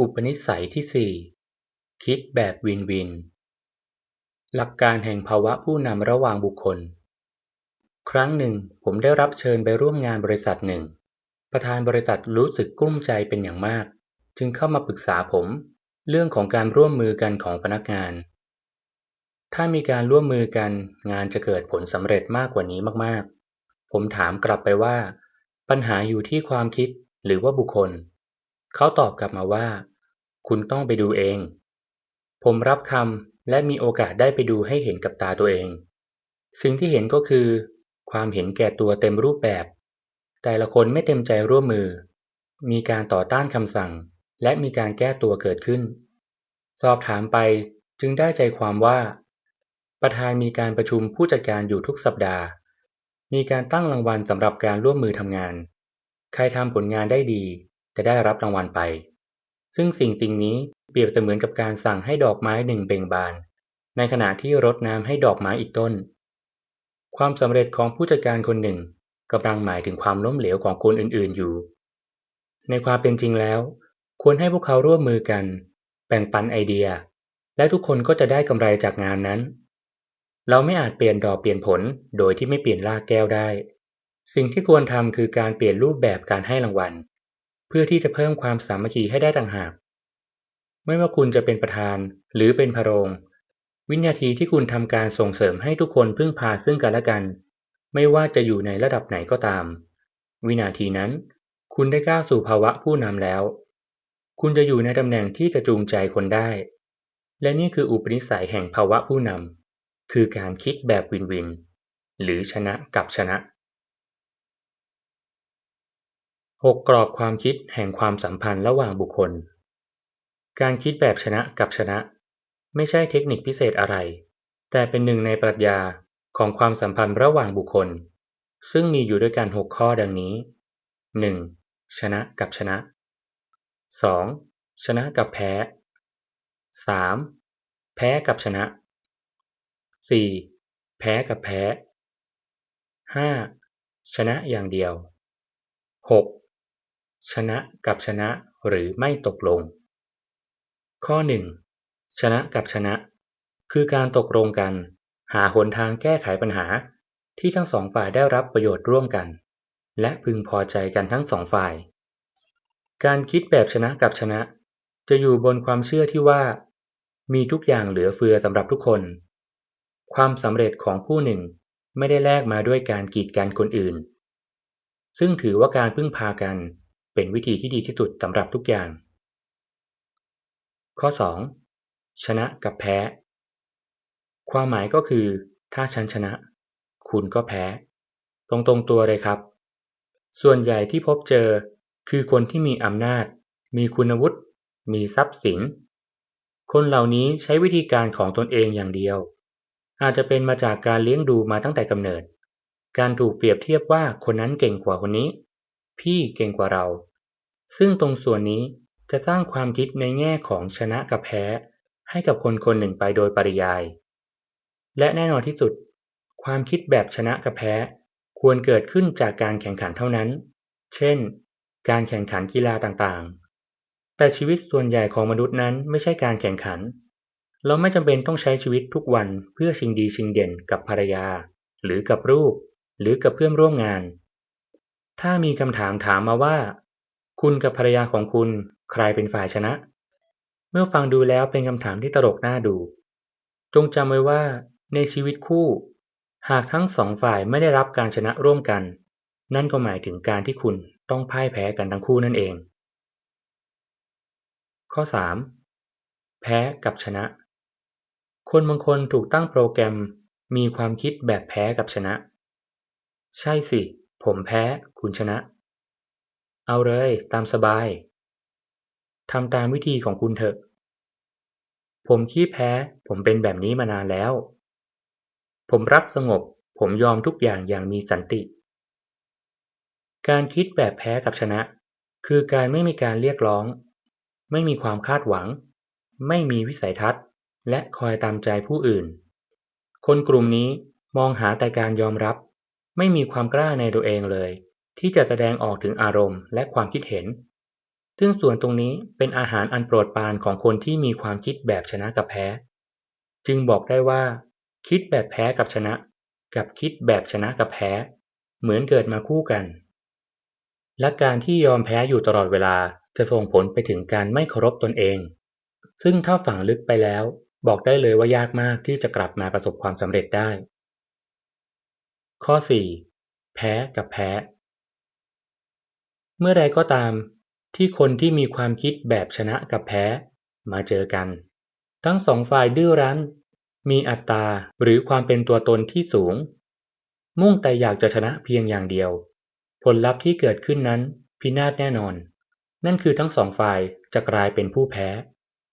อุปนิสัยที่สี่คิดแบบวินวิน หลักการแห่งภาวะผู้นำระหว่างบุคคล ครั้งหนึ่งผมได้รับเชิญไปร่วมงานบริษัทหนึ่ง ประธานบริษัทรู้สึกกุ้มใจเป็นอย่างมาก จึงเข้ามาปรึกษาผม เรื่องของการร่วมมือกันของพนักงาน ถ้ามีการร่วมมือกันงานจะเกิดผลสำเร็จมากกว่านี้มากๆ ผมถามกลับไปว่า ปัญหาอยู่ที่ความคิดหรือว่าบุคคล เขาตอบกลับมาว่า คุณต้องไปดูเอง ผมรับคำและมีโอกาสได้ไปดูให้เห็นกับตาตัวเอง สิ่งที่เห็นก็คือ ความเห็นแก่ตัวเต็มรูปแบบ แต่ละคนไม่เต็มใจร่วมมือ มีการต่อต้านคำสั่ง และมีการแก้ตัวเกิดขึ้น สอบถามไปจึงได้ใจความว่า ประธานมีการประชุมผู้จัดการอยู่ทุกสัปดาห์ มีการตั้งรางวัลสำหรับการร่วมมือทำงาน ใครทำผลงานได้ดี จะได้รับรางวัลไป ซึ่งสิ่งสิ่งนี้เปรียบเสมือนกับการสั่งให้ดอกไม้หนึ่งเบ่งบาน ในขณะที่รดน้ำให้ดอกไม้อีกต้น ความสำเร็จของผู้จัดการคนหนึ่งกำลังหมายถึงความล้มเหลวของคนอื่นๆอยู่ ในความเป็นจริงแล้ว ควรให้พวกเขาร่วมมือกัน แบ่งปันไอเดีย และทุกคนก็จะได้กำไรจากงานนั้น เราไม่อาจเปลี่ยนดอกเปลี่ยนผลโดยที่ไม่เปลี่ยนรากแก้วได้ สิ่งที่ควรทำคือการเปลี่ยนรูปแบบการให้รางวัล พื่อที่จะเพิ่มความสามัคคีให้ได้ต่างหาก ไม่ว่าคุณจะเป็นประธานหรือเป็นพระรงวินาทีที่คุณทำการส่งเสริมให้ทุกคนพึ่งพาซึ่งกันและกัน ไม่ว่าจะอยู่ในระดับไหนก็ตาม วินาทีนั้น คุณได้ก้าวสู่ภาวะผู้นำแล้ว คุณจะอยู่ในตำแหน่งที่จะจูงใจคนได้ และนี่คืออุปนิสัยแห่งภาวะผู้นำคือการคิดแบบวินวิน หรือชนะกับชนะ 6กรอบความคิดแห่งความสัมพันธ์ระหว่างบุคคล การคิดแบบชนะกับชนะ ไม่ใช่เทคนิคพิเศษอะไร แต่เป็นหนึ่งในปรัชญาของความสัมพันธ์ระหว่างบุคคล ซึ่งมีอยู่ด้วยกัน6ข้อดังนี้ 1. ชนะกับชนะ 2. ชนะกับแพ้ 3. แพ้กับชนะ 4. แพ้กับแพ้ 5. ชนะอย่างเดียว 6. ชนะกับชนะหรือไม่ตกลง ข้อ 1. ชนะกับชนะ คือการตกลงกัน หาหนทางแก้ไขปัญหาที่ทั้งสองฝ่ายได้รับประโยชน์ร่วมกัน และพึงพอใจกันทั้งสองฝ่าย การคิดแบบชนะกับชนะ จะอยู่บนความเชื่อที่ว่า มีทุกอย่างเหลือเฟือสำหรับทุกคน ความสำเร็จของผู้หนึ่งไม่ได้แลกมาด้วยการกีดกันคนอื่น ซึ่งถือว่าการพึ่งพากัน เป็นวิธีที่ดีที่สุดสำหรับทุกอย่าง ข้อ 2. ชนะกับแพ้ ความหมายก็คือ ถ้าฉันชนะ คุณก็แพ้ ตรงตรงตัวเลยครับ ส่วนใหญ่ที่พบเจอคือคนที่มีอำนาจ มีคุณวุฒิ มีทรัพย์สิน คนเหล่านี้ใช้วิธีการของตนเองอย่างเดียว อาจจะเป็นมาจากการเลี้ยงดูมาตั้งแต่กำเนิด การถูกเปรียบเทียบว่าคนนั้นเก่งกว่าคนนี้ พี่เก่งกว่าเรา ซึ่งตรงส่วนนี้จะสร้างความคิดในแง่ของชนะกับแพ้ ให้กับคนคนหนึ่งไปโดยปริยาย และแน่นอนที่สุด ความคิดแบบชนะกับแพ้ ควรเกิดขึ้นจากการแข่งขันเท่านั้น เช่น การแข่งขันกีฬาต่างๆ แต่ชีวิตส่วนใหญ่ของมนุษย์นั้นไม่ใช่การแข่งขัน เราไม่จำเป็นต้องใช้ชีวิตทุกวันเพื่อชิงดีชิงเด่นกับภรรยา หรือกับลูกหรือกับเพื่อนร่วมงาน ถ้ามีคำถามถามมาว่า คุณกับภรรยาของคุณใครเป็นฝ่ายชนะ เมื่อฟังดูแล้วเป็นคำถามที่ตลกน่าดู จงจำไว้ว่า ในชีวิตคู่ หากทั้งสองฝ่ายไม่ได้รับการชนะร่วมกัน นั่นก็หมายถึงการที่คุณต้องพ่ายแพ้กันทั้งคู่นั่นเอง ข้อ 3. แพ้กับชนะ คนบางคนถูกตั้งโปรแกรมมีความคิดแบบแพ้กับชนะ ใช่สิ ผมแพ้ คุณชนะ เอาเลย ตามสบาย ทำตามวิธีของคุณเถอะ ผมขี้แพ้ ผมเป็นแบบนี้มานานแล้ว ผมรักสงบ ผมยอมทุกอย่างอย่างมีสันติ การคิดแบบแพ้กับชนะ คือการไม่มีการเรียกร้อง ไม่มีความคาดหวัง ไม่มีวิสัยทัศน์ และคอยตามใจผู้อื่น คนกลุ่มนี้มองหาแต่การยอมรับ ไม่มีความกล้าในตัวเองเลย ที่จะแสดงออกถึงอารมณ์และความคิดเห็น ซึ่งส่วนตรงนี้เป็นอาหารอันโปรดปรานของคนที่มีความคิดแบบชนะกับแพ้ จึงบอกได้ว่า คิดแบบแพ้กับชนะ กับคิดแบบชนะกับแพ้ เหมือนเกิดมาคู่กัน และการที่ยอมแพ้อยู่ตลอดเวลาจะส่งผลไปถึงการไม่เคารพตนเอง ซึ่งถ้าฝังลึกไปแล้ว บอกได้เลยว่ายากมากที่จะกลับมาประสบความสำเร็จได้ ข้อ 4. แพ้กับแพ้ เมื่อใดก็ตาม ที่คนที่มีความคิดแบบชนะกับแพ้มาเจอกัน ทั้งสองฝ่ายดื้อรั้น มีอัตตาหรือความเป็นตัวตนที่สูง มุ่งแต่อยากจะชนะเพียงอย่างเดียว ผลลัพธ์ที่เกิดขึ้นนั้นพินาศแน่นอน นั่นคือทั้งสองฝ่ายจะกลายเป็นผู้แพ้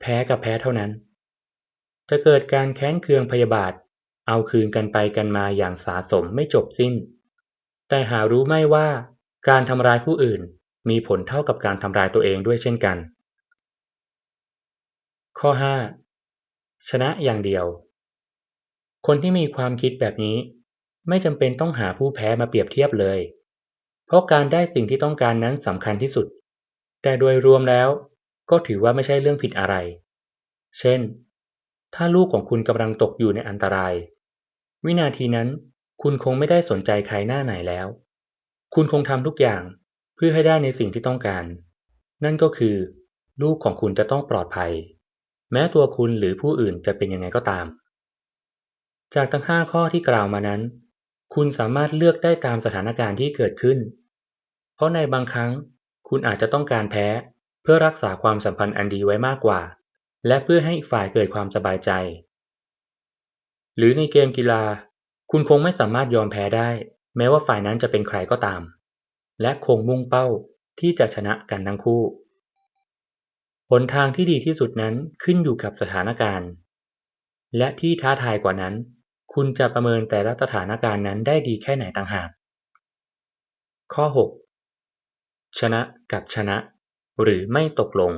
แพ้กับแพ้เท่านั้น จะเกิดการแค้นเคืองพยาบาท เอาคืนกันไปกันมาอย่างสาสมไม่จบสิ้น แต่หารู้ไม่ว่า การทำร้ายผู้อื่นมีผลเท่ากับการทำร้ายตัวเองด้วยเช่นกัน ข้อ 5. ชนะอย่างเดียว คนที่มีความคิดแบบนี้ ไม่จำเป็นต้องหาผู้แพ้มาเปรียบเทียบเลย เพราะการได้สิ่งที่ต้องการนั้นสำคัญที่สุด แต่โดยรวมแล้ว ก็ถือว่าไม่ใช่เรื่องผิดอะไร เช่น ถ้าลูกของคุณกำลังตกอยู่ในอันตราย วินาทีนั้นคุณคงไม่ได้สนใจใครหน้าไหนแล้ว คุณคงทำทุกอย่างเพื่อให้ได้ในสิ่งที่ต้องการ นั่นก็คือ ลูกของคุณจะต้องปลอดภัย แม้ตัวคุณหรือผู้อื่นจะเป็นยังไงก็ตาม จากทั้งห้าข้อที่กล่าวมานั้น คุณสามารถเลือกได้ตามสถานการณ์ที่เกิดขึ้น เพราะในบางครั้งคุณอาจจะต้องการแพ้ เพื่อรักษาความสัมพันธ์อันดีไว้มากกว่า และเพื่อให้อีกฝ่ายเกิดความสบายใจ หรือในเกมกีฬา คุณคงไม่สามารถยอมแพ้ได้ แม้ว่าฝ่ายนั้นจะเป็นใครก็ตาม และคงมุ่งเป้าที่จะชนะกันทั้งคู่ หนทางที่ดีที่สุดนั้นขึ้นอยู่กับสถานการณ์ และที่ท้าทายกว่านั้น คุณจะประเมินแต่ละสถานการณ์นั้นได้ดีแค่ไหนต่างหาก ข้อ 6 ชนะกับชนะ หรือไม่ตกลง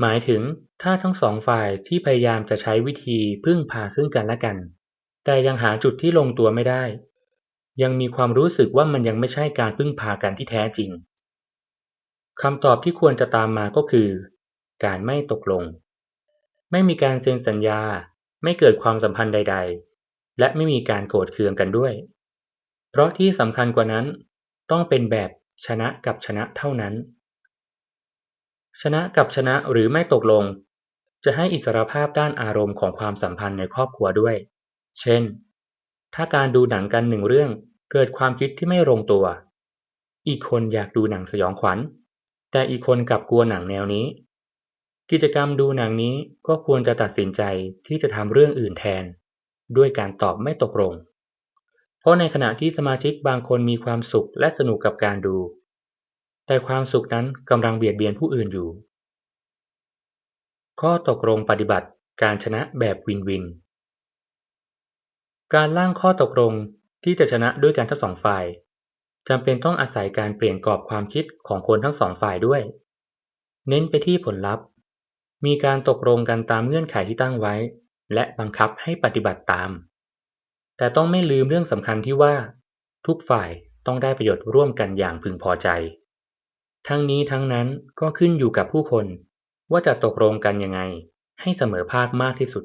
หมายถึงถ้าทั้งสองฝ่ายที่พยายามจะใช้วิธีพึ่งพาซึ่งกันและกัน แต่ยังหาจุดที่ลงตัวไม่ได้ ยังมีความรู้สึกว่ามันยังไม่ใช่การพึ่งพากันที่แท้จริงคำตอบที่ควรจะตามมาก็คือ การไม่ตกลง ไม่มีการเซ็นสัญญา ไม่เกิดความสัมพันธ์ใด ๆ และไม่มีการโกรธเคืองกันด้วย เพราะที่สำคัญกว่านั้นต้องเป็นแบบชนะกับชนะเท่านั้น ชนะกับชนะหรือไม่ตกลง จะให้อิสรภาพด้านอารมณ์ของความสัมพันธ์ในครอบครัวด้วย เช่น ถ้าการดูหนังกันหนึ่งเรื่องเกิดความคิดที่ไม่ลงตัว อีกคนอยากดูหนังสยองขวัญ แต่อีกคนกลับกลัวหนังแนวนี้ กิจกรรมดูหนังนี้ก็ควรจะตัดสินใจที่จะทำเรื่องอื่นแทน ด้วยการตอบไม่ตกลง เพราะในขณะที่สมาชิกบางคนมีความสุขและสนุกกับการดู แต่ความสุขนั้นกำลังเบียดเบียนผู้อื่นอยู่ ข้อตกลงปฏิบัติการชนะแบบวินวิน การร่างข้อตกลงที่จะชนะด้วยกันทั้งสองฝ่ายจำเป็นต้องอาศัยการเปลี่ยนกรอบความคิดของคนทั้งสองฝ่ายด้วย เน้นไปที่ผลลัพธ์ มีการตกลงกันตามเงื่อนไขที่ตั้งไว้ และบังคับให้ปฏิบัติตาม แต่ต้องไม่ลืมเรื่องสำคัญที่ว่า ทุกฝ่ายต้องได้ประโยชน์ร่วมกันอย่างพึงพอใจ ทั้งนี้ทั้งนั้นก็ขึ้นอยู่กับผู้คน ว่าจะตกลงกันยังไง ให้เสมอภาคมากที่สุด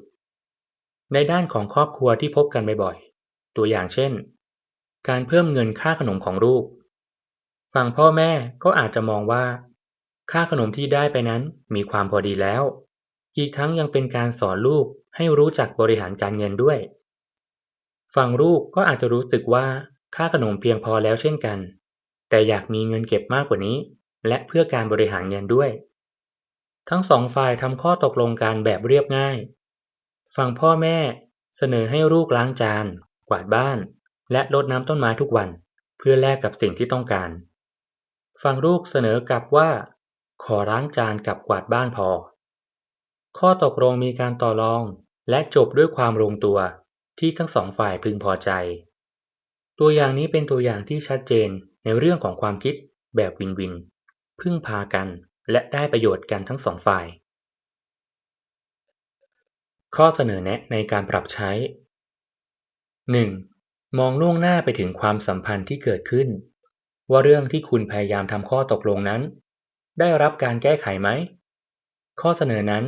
ในด้านของครอบครัวที่พบกันบ่อยๆ ตัวอย่างเช่น การเพิ่มเงินค่าขนมของลูก ฝั่งพ่อแม่ก็อาจจะมองว่า ค่าขนมที่ได้ไปนั้นมีความพอดีแล้ว อีกทั้งยังเป็นการสอนลูกให้รู้จักบริหารการเงินด้วย ฝั่งลูกก็อาจจะรู้สึกว่าค่าขนมเพียงพอแล้วเช่นกัน แต่อยากมีเงินเก็บมากกว่านี้ และเพื่อการบริหารเงินด้วย ทั้งสองฝ่ายทำข้อตกลงกันแบบเรียบง่าย ฝั่งพ่อแม่เสนอให้ลูกล้างจาน กวาดบ้าน และรดน้ำต้นไม้ทุกวัน เพื่อแลกกับสิ่งที่ต้องการฝั่งลูกเสนอกลับว่า ขอล้างจานกับกวาดบ้านพอ ข้อตกลงมีการต่อรองและจบด้วยความลงตัวที่ทั้งสองฝ่ายพึงพอใจ ตัวอย่างนี้เป็นตัวอย่างที่ชัดเจนในเรื่องของความคิดแบบวินวิน พึ่งพากันและได้ประโยชน์กันทั้งสองฝ่าย ข้อเสนอแนะในการปรับใช้ 1. มองล่วงหน้าไปถึงความสัมพันธ์ที่เกิดขึ้น ว่าเรื่องที่คุณพยายามทำข้อตกลงนั้น ได้รับการแก้ไขไหม ข้อเสนอนั้น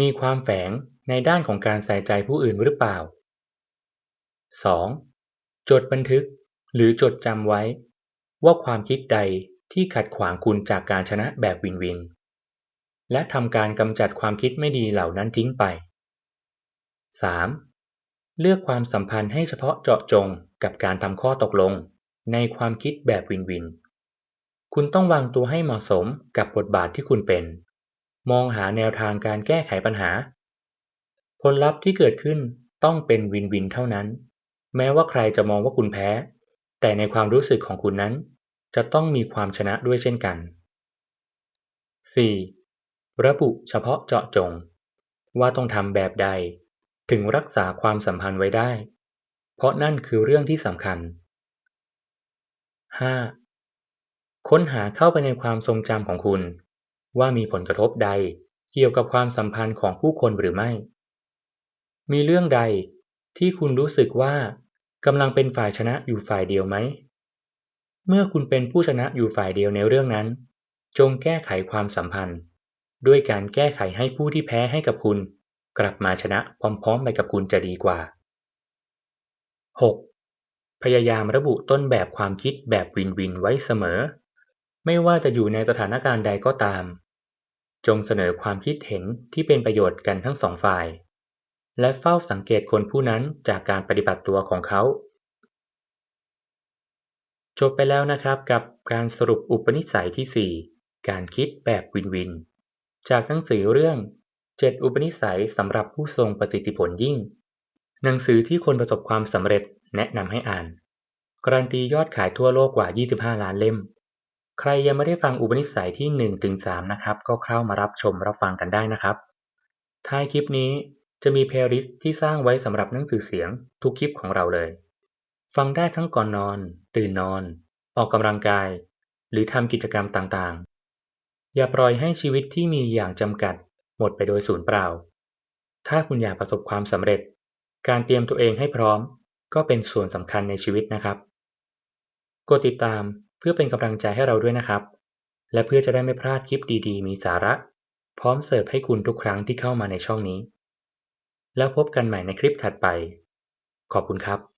มีความแฝงในด้านของการใส่ใจผู้อื่นหรือเปล่า 2. จดบันทึกหรือจดจำไว้ ว่าความคิดใดที่ขัดขวางคุณจากการชนะแบบวินวิน และทำการกำจัดความคิดไม่ดีเหล่านั้นทิ้งไป 3. เลือกความสัมพันธ์ให้เฉพาะเจาะจงกับการทำข้อตกลง ในความคิดแบบวินวิน คุณต้องวางตัวให้เหมาะสมกับบทบาทที่คุณเป็น มองหาแนวทางการแก้ไขปัญหา ผลลัพธ์ที่เกิดขึ้นต้องเป็นวินวินเท่านั้น แม้ว่าใครจะมองว่าคุณแพ้ แต่ในความรู้สึกของคุณนั้น จะต้องมีความชนะด้วยเช่นกัน 4. ระบุเฉพาะเจาะจง ว่าต้องทำแบบใด ถึงรักษาความสัมพันธ์ไว้ได้ เพราะนั่นคือเรื่องที่สำคัญ 5. ค้นหาเข้าไปในความทรงจำของคุณ ว่ามีผลกระทบใดเกี่ยวกับความสัมพันธ์ของผู้คนหรือไม่ มีเรื่องใดที่คุณรู้สึกว่ากำลังเป็นฝ่ายชนะอยู่ฝ่ายเดียวไหม เมื่อคุณเป็นผู้ชนะอยู่ฝ่ายเดียวในเรื่องนั้น จงแก้ไขความสัมพันธ์ ด้วยการแก้ไขให้ผู้ที่แพ้ให้กับคุณ กลับมาชนะพร้อมๆไปกับคุณจะดีกว่า 6. พยายามระบุต้นแบบความคิดแบบวินวินไว้เสมอ ไม่ว่าจะอยู่ในสถานการณ์ใดก็ตาม จงเสนอความคิดเห็นที่เป็นประโยชน์กันทั้งสองฝ่าย และเฝ้าสังเกตคนผู้นั้นจากการปฏิบัติตัวของเขา จบไปแล้วนะครับกับการสรุปอุปนิสัยที่ 4 การคิดแบบวินวิน จากหนังสือเรื่อง 7อุปนิสัยสำหรับผู้ทรงประสิทธิผลยิ่ง หนังสือที่คนประสบความสำเร็จแนะนำให้อ่าน การันตียอดขายทั่วโลกกว่า 25 ล้านเล่ม ใครยังไม่ได้ฟังอุปนิสัยที่1-3นะครับ ก็เข้ามารับชมรับฟังกันได้นะครับ ท้ายคลิปนี้จะมีเพลย์ลิสต์ที่สร้างไว้สำหรับหนังสือเสียงทุกคลิปของเราเลย ฟังได้ทั้งก่อนนอน ตื่นนอน ออกกำลังกาย หรือทำกิจกรรมต่างๆ อย่าปล่อยให้ชีวิตที่มีอย่างจำกัด หมดไปโดยสูญเปล่า ถ้าคุณอยากประสบความสำเร็จ การเตรียมตัวเองให้พร้อม ก็เป็นส่วนสำคัญในชีวิตนะครับ กดติดตามเพื่อเป็นกำลังใจให้เราด้วยนะครับ และเพื่อจะได้ไม่พลาดคลิปดีๆ มีสาระ พร้อมเสิร์ฟให้คุณทุกครั้งที่เข้ามาในช่องนี้ แล้วพบกันใหม่ในคลิปถัดไป ขอบคุณครับ